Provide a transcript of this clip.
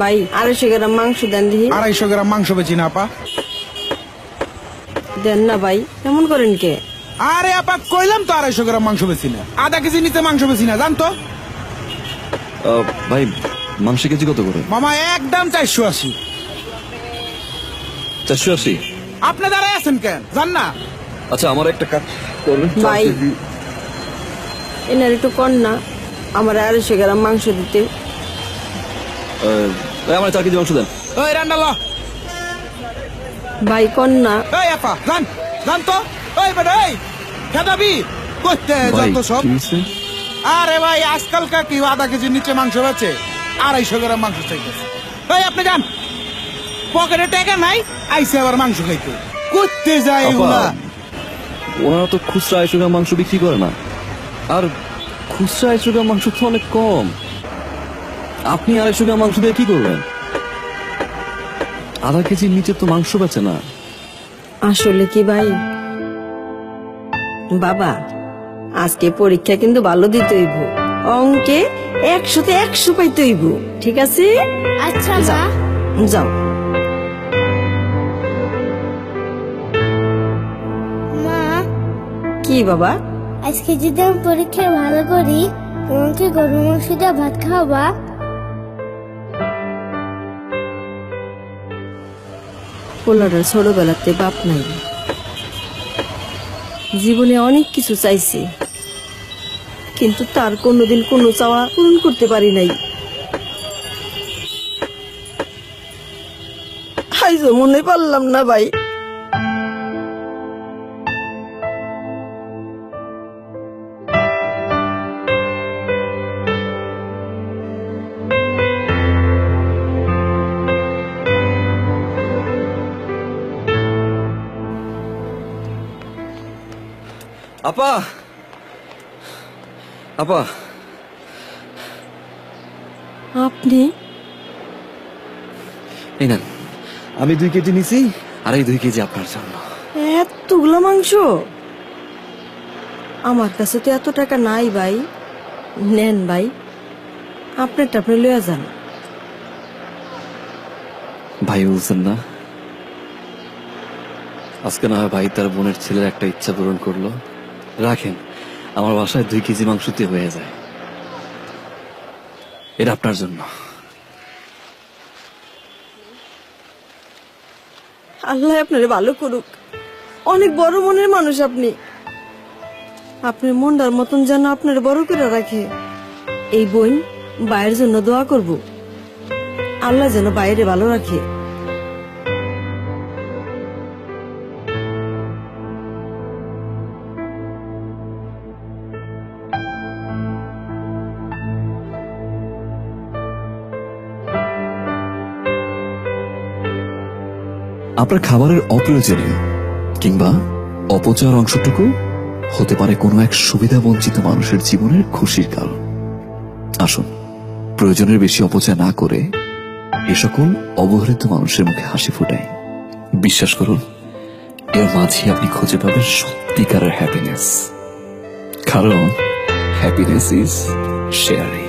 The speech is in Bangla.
ভাই আড়াইশো গ্রাম মাংস দেন দিহি আড়াইশো গ্রাম মাংস বেচি না আপা। দেন না ভাই এমন করেন কে? আরে আপা কইলাম তো আড়াইশো গ্রাম মাংস বেচি না। আধা কেজি নিচে মাংস বেচি না জানতো? ভাই মাংস কেজি কত করে? মামা একদম চারশো আশি। চারশো আশি? আপনি দাঁড়ায় আছেন কেন? জান না। আচ্ছা আমার একটা কাজ করবেন। ভাই। এনার একটু কর না আমার আড়াইশো গ্রাম মাংস দিতে। আমার চার কেজি মাংস দেন। ওই রান্না ল ভাই না এই আপা জান জান তো। ওই বেটা এই খেদাবি। করতে ভাই যত সব। কি আরে ভাই আজকালকার কি আধা কেজির নিচে মাংস বেচে আড়াইশো গ্রাম মাংস চাইতেছে। এই আপনি যান। পকেটে টাকা নাই আইসে আবার মাংস খাইতে। করতে যায় এগুলা ওনারা তো খুচরা আড়াইশো গ্রাম মাংস বিক্রি করে না। আর খুচরা আড়াইশো গ্রাম মাংস তো অনেক কম। আপনি আড়াইশো গ্রাম মাংস দিয়ে কি করবেন আধা কেজির নিচে তো মাংস বেচে না। আসলে কি ভাই? বাবা আজকে পরীক্ষা কিন্তু ভালো দিতে হইব। অঙ্কে একশোতে একশো পাইতে হইব ঠিক আছে? আচ্ছা মা। যাও। মা। কি বাবা? আজকে যদি আমি পরীক্ষায় ভালো করি তোমাকে গরু মাংস দিয়ে ভাত খাওয়াবা। পোলাটার ছোটবেলাতে বাপ নাই। জীবনে অনেক কিছু চাইছে। কিন্তু তার কোনোদিন কোনো চাওয়া পূরণ করতে পারি নাই। খাইছো মনে পারলাম না ভাই। আপা! আপা! আপনি? এই নেন আমি দুই কেজি নিছি আর এই দুই কেজি আপনার জন্য। এতগুলো মাংস? আমার কাছে তো এত টাকা নাই ভাই। নেন ভাই আপনারটা আপনি লইয়া যান। ভাই বলছেন না? আজকে না হয় ভাই তার বোনের ছেলের একটা ইচ্ছা পূরণ করল। রাখেন, আমার বাসায় দুই কেজি মাংসতে হয়ে যায়। এটা আপনার জন্য। আল্লাহ আপনার ভালো করুক। অনেক বড় মনের মানুষ আপনি। আপনার মনটার মতন যেন আপনার বড় করে রাখে। এই বোন বাইরের জন্য দোয়া করব। আল্লাহ যেন বাইরে ভালো রাখে। আপনার খাবারের অপ্রয়োজনীয় কিংবা অপচয়ের অংশটুকু হতে পারে কোনো এক সুবিধা বঞ্চিত মানুষের জীবনের খুশির কাল আসুন, প্রয়োজনের বেশি অপচয় না করে এ সকল অবহেলিত মানুষের মুখে হাসি ফোটাই। বিশ্বাস করুন, এর মাঝে আপনি খুঁজে পাবেন সত্যিকারের হ্যাপিনেস কারণ হ্যাপিনেস ইজ শেয়ারিং